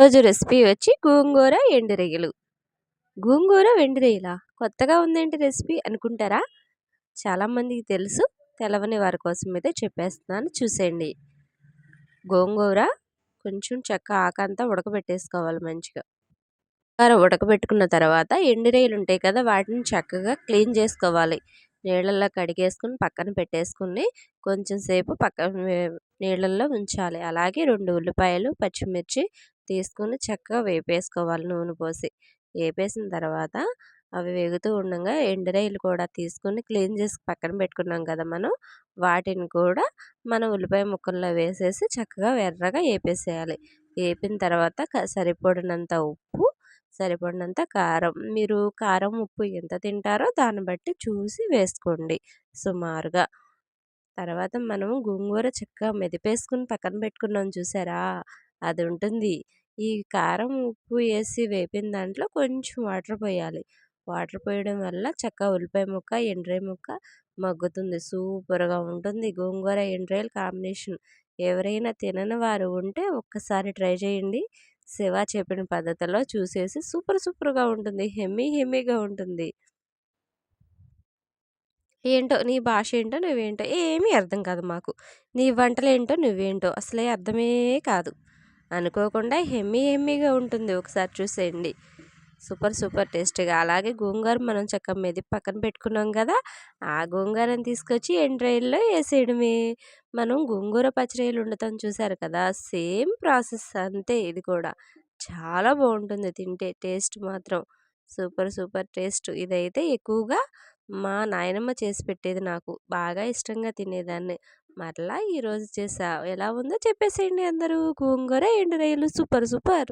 రోజు రెసిపీ వచ్చి గోంగూర ఎండు రొయ్యలు గోంగూర వెండి కొత్తగా ఉందేంటి రెసిపీ అనుకుంటారా? చాలామందికి తెలుసు. తెలవని వారి కోసం అయితే చెప్పేస్తున్నాను. చూసేయండి. గోంగూర కొంచెం చెక్క ఆకంతా ఉడకబెట్టేసుకోవాలి మంచిగా. ఉడకబెట్టుకున్న తర్వాత ఎండు రొయ్యలు ఉంటాయి కదా వాటిని చక్కగా క్లీన్ చేసుకోవాలి. నీళ్ళల్లో కడిగేసుకుని పక్కన పెట్టేసుకుని కొంచెం సేపు పక్కన నీళ్ళల్లో ఉంచాలి. అలాగే రెండు ఉల్లిపాయలు పచ్చిమిర్చి తీసుకుని చక్కగా వేపేసుకోవాలి నూనె పోసి. వేపేసిన తర్వాత అవి వేగుతూ ఉండగా ఎండురాయిలు కూడా తీసుకుని క్లీన్ చేసి పక్కన పెట్టుకున్నాం కదా మనం. వాటిని కూడా మనం ఉల్లిపాయ ముక్కల్లో వేసేసి చక్కగా ఎర్రగా వేపేసేయాలి. వేపిన తర్వాత సరిపడినంత ఉప్పు సరిపడినంత కారం. మీరు కారం ఉప్పు ఎంత తింటారో దాన్ని బట్టి చూసి వేసుకోండి సుమారుగా. తర్వాత మనం గోంగూర చక్కగా మెదిపేసుకుని పక్కన పెట్టుకున్నాం చూసారా? అది ఉంటుంది. ఈ కారం ఉప్పు వేసి వేపిన దాంట్లో కొంచెం వాటర్ పోయాలి. వాటర్ పోయడం వల్ల చక్కగా ఉల్లిపాయ ముక్క ఎండ్రాయి ముక్క మగ్గుతుంది. సూపర్గా ఉంటుంది. గోంగూర ఎండ్రాయిలు కాంబినేషన్. ఎవరైనా తినని వారు ఉంటే ఒక్కసారి ట్రై చేయండి. శివ చెప్పిన పద్ధతిలో చూసేసి సూపర్ సూపర్గా ఉంటుంది. హెమ్మీ హెమ్మీగా ఉంటుంది. ఏంటో నీ భాష ఏంటో నువ్వేంటో ఏమీ అర్థం కాదు మాకు. నీ వంటలు ఏంటో నువ్వేంటో అసలే అర్థమే కాదు. అనుకోకుండా హెమ్మీ హెమ్మీగా ఉంటుంది. ఒకసారి చూసేయండి. సూపర్ సూపర్ టేస్ట్గా. అలాగే గోంగూర మనం చక్క మెది పక్కన పెట్టుకున్నాం కదా ఆ గోంగూరని తీసుకొచ్చి ఎండ్రాయిల్లో వేసేయడమే. మనం గోంగూర పచ్చడిలు వండుతాం చూసారు కదా సేమ్ ప్రాసెస్ అంతే ఇది కూడా. చాలా బాగుంటుంది తింటే టేస్ట్ మాత్రం. Super super taste. ఇదైతే ఎక్కువగా మా నాయనమ్మ చేసి పెట్టేది నాకు. బాగా ఇష్టంగా తినేదాన్ని. మరలా ఈరోజు చేసా. ఎలా ఉందో చెప్పేసేయండి అందరూ. గోంగూర ఎండు రొయ్యలు సూపర్ సూపర్.